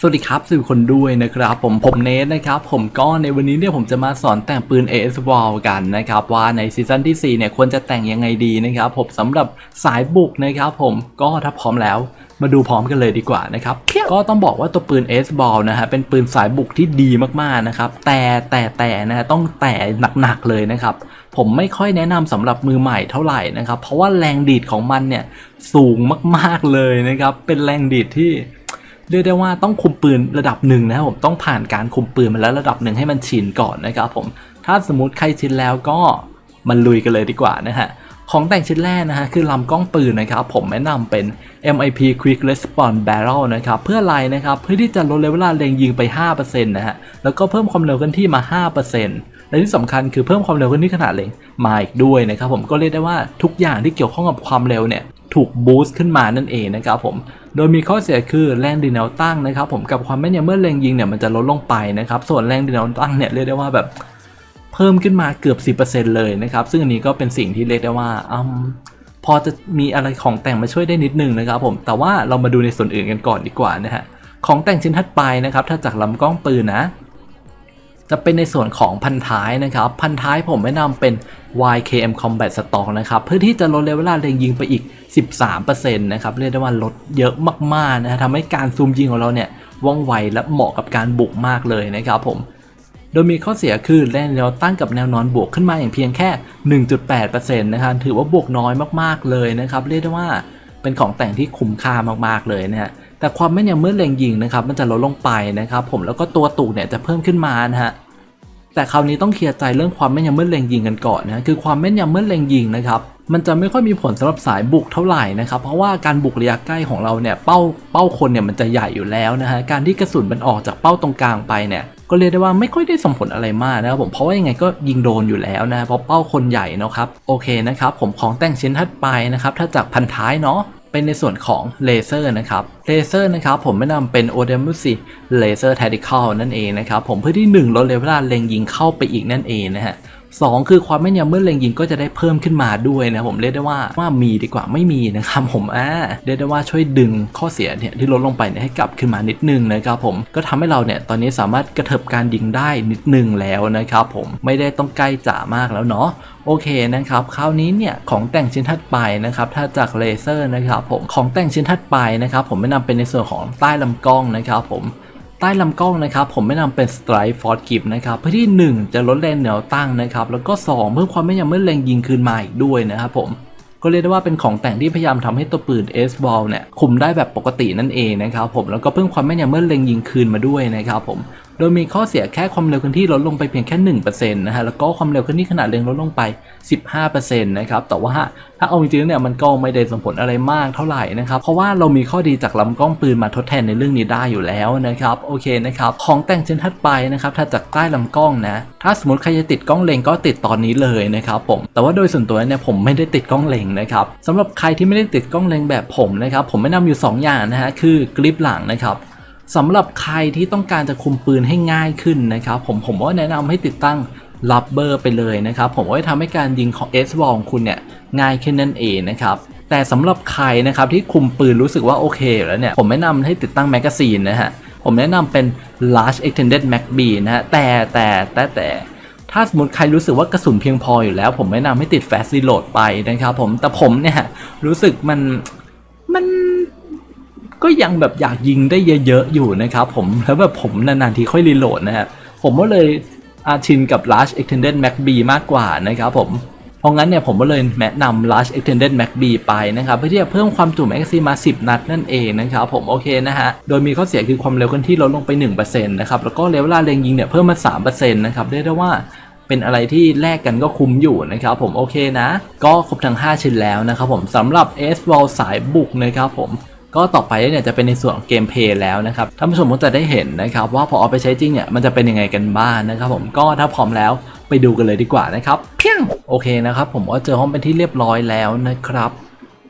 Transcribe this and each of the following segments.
สวัสดีครับสื่อคนด้วยนะครับผมผมเนทนะครับผมก็ในวันนี้เนี่ยผมจะมาสอนแต่งปืน AS w a l กันนะครับว่าในซีซั่นที่4เนี่ยควรจะแต่งยังไงดีนะครับผมสำหรับสายบุกนะครับผมก็ถ้าพร้อมแล้วมาดูพร้อมกันเลยดีกว่านะครับก็ต้องบอกว่าตัวปืน AS w a l นะฮะเป็นปืนสายบุกที่ดีมากๆนะครับแต่แต่แต่นะฮะต้องแต่หนักๆเลยนะครับผมไม่ค่อยแนะนำสำหรับมือใหม่เท่าไหร่นะครับเพราะว่าแรงดีดของมันเนี่ยสูงมากๆเลยนะครับเป็นแรงดีดที่ เรียกได้ว่าต้องคุมปืนระดับหนึ่งนะครับผมต้องผ่านการคุมปืนมาแล้วระดับหนึ่งให้มันชินก่อนนะครับผมถ้าสมมติใครชินแล้วก็มันลุยกันเลยดีกว่านะฮะของแต่งชิ้นแรกนะฮะคือลำกล้องปืนนะครับผมแนะนำเป็น MIP Quick Response Barrel นะครับเพื่ออะไรนะครับเพื่อที่จะลดเลเวลาเล็งยิงไป 5%นะฮะแล้วก็เพิ่มความเร็วเคลื่อนที่มา 5%และที่สำคัญคือเพิ่มความเร็วเคลื่อนที่ขนาดเล็งมาอีกด้วยนะครับผมก็เรียกได้ว่าทุกอย่างที่เกี่ยวข้องกับความเร็วเนี่ยถูกบูสต์ขึ้นมานั่นเองนะครับผม โดยมีข้อเสียคือแรงดินแนวตั้งนะครับผมกับความแม่นยำเมื่อเล็งยิงเนี่ยมันจะลดลงไปนะครับส่วนแรงดินแนวตั้งเนี่ยเรียกได้ว่าแบบเพิ่มขึ้นมาเกือบ 10%เลยนะครับซึ่งอันนี้ก็เป็นสิ่งที่เรียกได้ว่าอืมพอจะมีอะไรของแต่งมาช่วยได้นิดนึงนะครับผมแต่ว่าเรามาดูในส่วนอื่นกันก่อนดีกว่านะฮะของแต่งชิ้นถัดไปนะครับถ้าจากลำกล้องปืนนะ จะเป็นในส่วนของพันท้ายนะครับ พันท้ายผมแนะนำเป็น YKM Combat Stock นะครับ เพื่อที่จะลดเลเวลาเล็งยิงไปอีก 13%นะครับ เรียกได้ว่าลดเยอะมากๆนะทำให้การซูมยิงของเราเนี่ยว่องไวและเหมาะกับการบุกมากเลยนะครับผม โดยมีข้อเสียคือแรงแนวตั้งกับแนวนอนบวกขึ้นมาอย่างเพียงแค่ 1.8%นะครับ ถือว่าบวกน้อยมากๆเลยนะครับ เรียกได้ว่าเป็นของแต่งที่คุ้มค่ามากๆเลยนะฮะ แต่ความแม่นยำเมื่อเล็งยิงนะครับมันจะลดลงไปนะครับผมแล้วก็ตัวตูกเนี่ยจะเพิ่มขึ้นมานะฮะแต่คราวนี้ต้องเคลียร์ใจเรื่องความแม่นยำเมื่อเล็งยิงกันก่อนนะคือความแม่นยำเมื่อเล็งยิงนะครับมันจะไม่ค่อยมีผลสำหรับสายบุกเท่าไหร่นะครับ เพราะว่าการบุกระยะใกล้ของเราเนี่ยเป้าเป้าคนเนี่ยมันจะใหญ่อยู่แล้วนะฮะการที่กระสุนมันออกจากเป้าตรงกลางไปเนี่ยก็เรียกได้ว่าไม่ค่อยได้ส่งผลอะไรมากนะครับผมเพราะว่ายังไงก็ยิงโดนอยู่แล้วนะเพราะเป้าคนใหญ่นะครับโอเคนะครับผมของแต่งชิ้นถัดไปนะครับถ้าจากพันท้ายเนาะ เป็นในส่วนของเลเซอร์นะครับเลเซอร์นะครับผมแนะนำเป็น o d e m u s i Laser Tactical นั่นเองนะครับผมเพื่อที่ 1 ลดเลเวลาเล็งยิงเข้าไปอีกนั่นเองนะฮะ สองคือความแม่นยำเมื่อเล็งยิงก็จะได้เพิ่มขึ้นมาด้วยนะผมเรียกได้ว่าว่ามีดีกว่าไม่มีนะครับผมอ่าเรียกได้ว่าช่วยดึงข้อเสียเนี่ยที่ลดลงไปเนี่ยให้กลับขึ้นมานิดนึงนะครับผมก็ทำให้เราเนี่ยตอนนี้สามารถกระเถิบการยิงได้นิดนึงแล้วนะครับผมไม่ได้ต้องใกล้จ่ามากแล้วเนาะโอเคนะครับคราวนี้เนี่ยของแต่งชิ้นถัดไปนะครับถ้าจากเลเซอร์นะครับผมของแต่งชิ้นถัดไปนะครับผมไม่นำเป็นในส่วนของใต้ลำกล้องนะครับผม ใต้ลำกล้องนะครับผมแนะนำเป็น Strike Force Grip นะครับเพื่อที่ 1 จะลดแรงเหนียวตั้งนะครับแล้วก็ 2 เพิ่มความแม่นยำเมื่อแรงยิงคืนมาอีกด้วยนะครับผมก็เรียกได้ว่าเป็นของแต่งที่พยายามทำให้ตัวปืน S b a l l เนี่ยคุมได้แบบปกตินั่นเองนะครับผมแล้วก็เพิ่มความแม่นยำเมื่อเล็งยิงคืนมาด้วยนะครับผม โดยมีข้อเสียแค่ความเร็วเคลื่อนที่ลดลงไปเพียงแค่ 1%นะฮะ แล้วก็ความเร็วเคลื่อนที่ขนาดเล็งลดลงไป 15%นะครับ แต่ว่าถ้าเอาจริงๆเนี่ยมันก็ไม่ได้ส่งผลอะไรมากเท่าไหร่นะครับ เพราะว่าเรามีข้อดีจากลำกล้องปืนมาทดแทนในเรื่องนี้ได้อยู่แล้วนะครับ โอเคนะครับ ของแต่งเชิ้นถัดไปนะครับ ถ้าจากใต้ลำกล้องนะ ถ้าสมมติใครจะติดกล้องเล็งก็ติดตอนนี้เลยนะครับผม แต่ว่าโดยส่วนตัวเนี่ยผมไม่ได้ติดกล้องเล็งนะครับสำหรับใครที่ไม่ได้ติดกล้องเล็งแบบผมนะครับ ผมแนะนำอยู่ 2 อย่างนะฮะ คือกริปหลังนะครับ สำหรับใครที่ต้องการจะคุมปืนให้ง่ายขึ้นนะครับผมผมว่าแนะนำให้ติดตั้งลับเบอร์ไปเลยนะครับ ผมว่าจะทำให้การยิงของ S วอลของคุณเนี่ยง่ายขึ้นนั่นเองนะครับแต่สำหรับใครนะครับที่คุมปืนรู้สึกว่าโอเคแล้วเนี่ยผมแนะนำให้ติดตั้งแมกกาซีนนะฮะผมแนะนำเป็น large extended mag b นะฮะแต่แต่แต่แต่ถ้าสมมติใครรู้สึกว่ากระสุนเพียงพออยู่แล้ว ผมแนะนำให้ติด fast reload ไปนะครับผมแต่ผมเนี่ยรู้สึกมันมัน ก็ยังแบบอยากยิงได้เยอะๆอยู่นะครับผมแล้วแบบผมนานๆทีค่อยรีโหลดนะฮะผมก็เลยอาชินกับ large extended mag b มากกว่านะครับผมเพราะงั้นเนี่ยผมก็เลยแนะนำ large extended mag b ไปนะครับเพื่อที่จะเพิ่มความจุแมกกซีมา 10 นัดนั่นเองนะครับผมโอเคนะฮะโดยมีข้อเสียคือความเร็วเคลื่อนที่ลดลงไป 1%นะครับแล้วก็เลเวลาเล็งยิงเนี่ยเพิ่มมา 3%นะครับเรียกได้ว่าเป็นอะไรที่แลกกันก็คุ้มอยู่นะครับผมโอเคนะ ก็ครบทั้ง 5 ชิ้นแล้วนะครับผมสำหรับ S w a l สายบุกนะครับผม ก็ต่อไปเนี่ยจะเป็นในส่วนของเกมเพลย์แล้วนะครับท่านผู้ชมก็จะได้เห็นนะครับว่าพอเอาไปใช้จริงเนี่ยมันจะเป็นยังไงกันบ้างนะครับผมก็ถ้าพร้อมแล้วไปดูกันเลยดีกว่านะครับเพียงโอเคนะครับผมก็เจอห้องเป็นที่เรียบร้อยแล้วนะครับ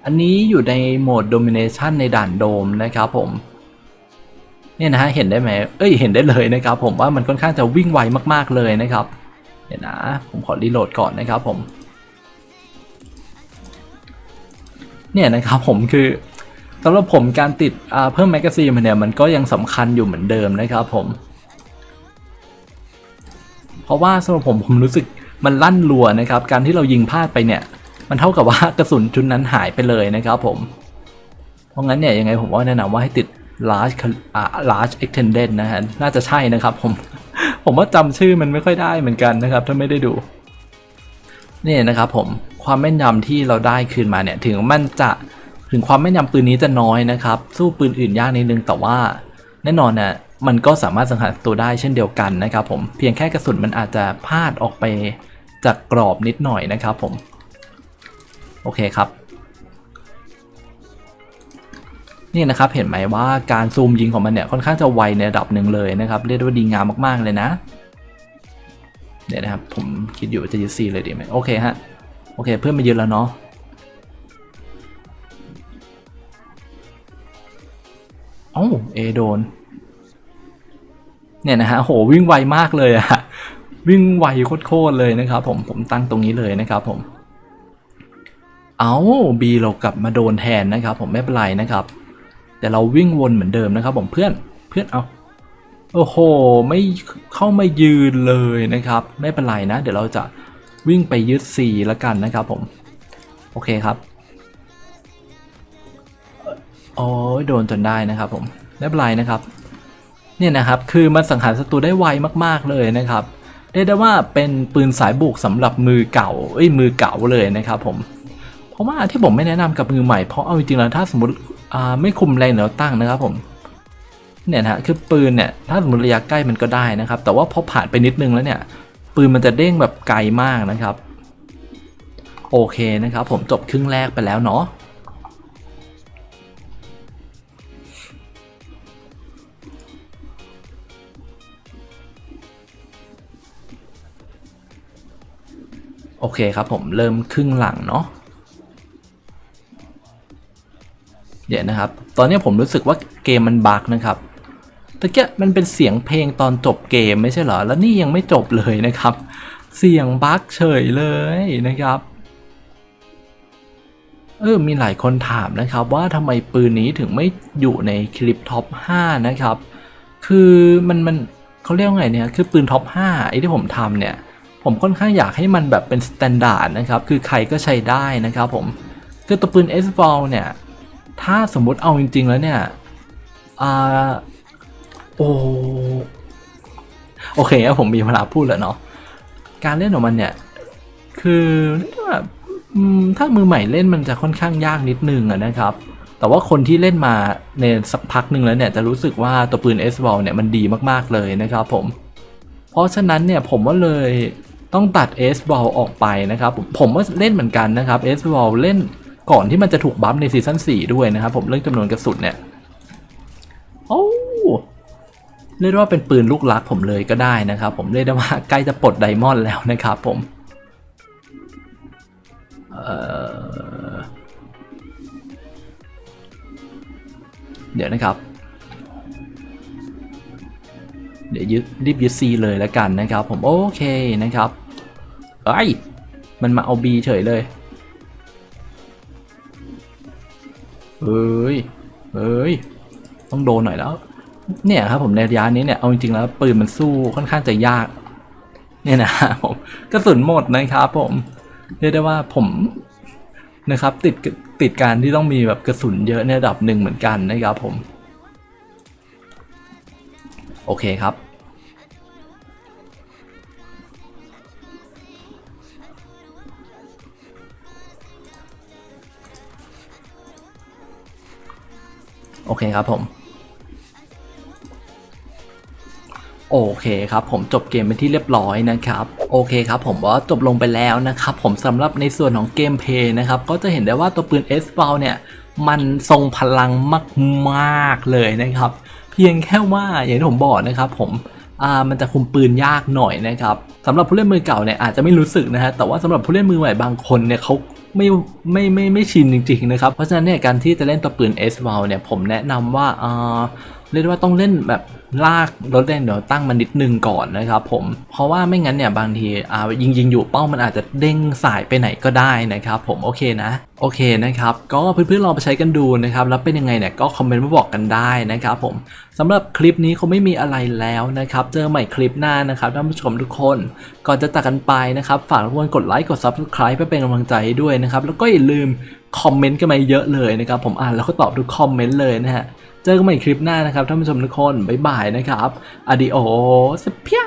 อันนี้อยู่ในโหมด Domination ในด่านโดมนะครับผมเนี่ยนะฮะเห็นได้ไหมเอ้ยเห็นได้เลยนะครับผมว่ามันค่อนข้างจะวิ่งไวมากๆเลยนะครับเดี๋ยวนะ ผมขอรีโหลดก่อนนะครับผมเนี่ยนะครับผมคือ สำหรับผมการติดเพิ่มแมกกาซีนมาเนี่ยมันก็ยังสำคัญอยู่เหมือนเดิมนะครับผมเพราะว่าสำหรับผมผมรู้สึกมันลั่นรัวนะครับ การที่เรายิงพลาดไปเนี่ย มันเท่ากับว่ากระสุนชุดนั้นหายไปเลยนะครับผม เพราะงั้นเนี่ยยังไงผมว่าแนะนำว่าให้ติด large อ่า large extended นะฮะน่าจะใช่นะครับผม ผมว่าจำชื่อมันไม่ค่อยได้เหมือนกันนะครับ ถ้าไม่ได้ดูนี่นะครับผมความแม่นยำที่เราได้คืนมาเนี่ย ถึงมันจะ ถึงความแม่นยำปืนนี้จะน้อยนะครับ สู้ปืนอื่นยากนิดนึงแต่ว่าแน่นอนนะมันก็สามารถสังหารศัตรูได้เช่นเดียวกันนะครับผมเพียงแค่กระสุนมันอาจจะพลาดออกไปจากกรอบนิดหน่อยนะครับผม โอเคครับ นี่นะครับเห็นไหมว่าการซูมยิงของมันเนี่ยค่อนข้างจะไวในระดับหนึ่งเลยนะครับ เรียกได้ว่าดีงามมากๆเลยนะ เดี๋ยวนะครับผมคิดอยู่จะยึดซีเลยดีไหมโอเคฮะโอเค เพื่อนมายึดแล้วเนาะ อ้าเอโดน เนี่ยนะฮะโหวิ่งไวมากเลยอะวิ่งไวโคตรเลยนะครับ ผมผมตั้งตรงนี้เลยนะครับ ผม เอาบีเรากลับมาโดนแทนนะครับ ผมไม่เป็นไรนะครับ แต่เราวิ่งวนเหมือนเดิมนะครับ ผมเพื่อนเพื่อนเอาโอ้โหไม่เข้ามายืนเลยนะครับ ไม่เป็นไรนะ เดี๋ยวเราจะวิ่งไปยึด C แล้วกันนะครับ ผม โอเคครับ โอ้ยโดนจนได้นะครับผมไม่เป็นไรนะครับ เนี่ยนะครับคือมันสังหารศัตรูได้ไวมากๆเลยนะครับเรียกได้ว่าเป็นปืนสายบุกสำหรับมือเก่าเอ้ยมือเก่าเลยนะครับผมเพราะว่าที่ผมไม่แนะนำกับมือใหม่เพราะเอาจริงๆแล้วถ้าสมมติอ่าไม่คุมแรงแนวตั้งนะครับผมเนี่ยนะฮะคือปืนเนี่ยถ้าสมมติระยะใกล้มันก็ได้นะครับ แต่ว่าพอผ่านไปนิดนึงแล้วเนี่ย ปืนมันจะเด้งแบบไกลมากนะครับ โอเคนะครับ ผมจบครึ่งแรกไปแล้วเนาะ อเคครับผมเริ่มครึ่งหลังเนาะเดี๋ยวนะครับ ตอนนี้ผมรู้สึกว่าเกมมันบั๊กนะครับตะเกียมันเป็นเสียงเพลงตอนจบเกมไม่ใช่เหรอ แล้วนี่ยังไม่จบเลยนะครับ เสียงบั๊กเฉยเลยนะครับเออมีหลายคนถามนะครับว่าทำไมปืนนี้ถึงไม่อยู่ในคลิปท็อป 5 นะครับ คือมันมันเขาเรียกว่าไงเนี่ย คือปืนท็อป 5 ไอ้ที่ผมทำเนี่ย ผมค่อนข้างอยากให้มันแบบเป็นสแตนดาร์ดนะครับ คือใครก็ใช้ได้นะครับผม คือตัวปืน s v o l เนี่ย ถ้าสมมุติเอาจริง ๆ แล้วเนี่ยอ่าโอโอเคครับผมมีเวลาพูดแล้วเนาะ การเล่นของมันเนี่ย คือเรียกว่าอืมถ้ามือใหม่เล่นมันจะค่อนข้างยากนิดนึงนะครับ แต่ว่าคนที่เล่นมาในสักพักหนึ่งแล้วเนี่ยจะรู้สึกว่าตัวปืน s v o l เนี่ยมันดีมากๆเลยนะครับผม เพราะฉะนั้นเนี่ยผมว่าเลย ต้องตัด s b a l l ออกไปนะครับ ผมผมว่าเล่นเหมือนกันนะครับ s b a l l เล่นก่อนที่มันจะถูกบัฟในซีซั่น4ด้วยนะครับ ผมเรื่องจำนวนกระสุนเนี่ยโอ้เรียกว่าเป็นปืนลูกรักผมเลยก็ได้นะครับ ผมเรียกได้ว่าใกล้จะปลดไดมอนด์แล้วนะครับผมเเดี๋ยวนะครับ ดี๋ยวยึดรีบยึด C เลยแล้วกันนะครับ ผมโอเคนะครับเอ้ยมันมาเอา B เฉยเลยเอ้ยเอ้ยต้องโดนหน่อยแล้ว เนี่ยครับผมในระยะนี้เนี่ยเอาจริงๆแล้วปืนมันสู้ค่อนข้างจะยาก เนี่ยนะครับผมกระสุนหมดนะครับผมเรียกได้ว่าผมนะครับติดติดการที่ต้องมีแบบกระสุนเยอะในระดับหนึ่งเหมือนกันนะครับผม โอเคครับ โอเคครับผม โอเคครับผมจบเกมเป็นที่เรียบร้อยนะครับ โอเคครับผมว่าจบลงไปแล้วนะครับ ผมสำหรับในส่วนของเกมเพย์นะครับ ก็จะเห็นได้ว่าตัวปืน s อ a l เนี่ย มันทรงพลังมากๆเลยนะครับ เพียงแค่ว่าอย่างที่ผมบอกนะครับ ผมอ่ามันจะคุมปืนยากหน่อยนะครับสำหรับผู้เล่นมือเก่าเนี่ยอาจจะไม่รู้สึกนะฮะแต่ว่าสำหรับผู้เล่นมือใหม่บางคนเนี่ยเขา ไม่ไม่ไม่ไม่ชินจริงๆนะครับ เพราะฉะนั้นเนี่ยการที่จะเล่นตัวปืน s อ a l เนี่ยผมแนะนำว่าเออเรียกว่าต้องเล่นแบบลากรถแรงเดี๋ยวตั้งมานิดนึงก่อนนะครับผม เพราะว่าไม่งั้นเนี่ยบางทีอ่ายิงยิงอยู่เป้ามันอาจจะเด้งสายไปไหนก็ได้นะครับผมโอเคนะโอเคนะครับ ก็เพื่อนๆลองไปใช้กันดูนะครับ แล้วเป็นยังไงเนี่ยก็คอมเมนต์มาบอกกันได้นะครับผมสำหรับคลิปนี้คงไม่มีอะไรแล้วนะครับ เจอใหม่คลิปหน้านะครับท่านผู้ชมทุกคน ก่อนจะจากกันไปนะครับ ฝากทุกคนกดไลค์กด Subscribe เพื่อเป็นกำลังใจให้ด้วยนะครับ แล้วก็อย่าลืมคอมเมนต์กันมาเยอะเลยนะครับ ผมอ่านแล้วก็ตอบทุกคอมเมนต์เลยนะฮะ เจอกันใหม่คลิปหน้านะครับท่านผู้ชมทุกคนบ๊ายบายนะครับอดิโอสเพีย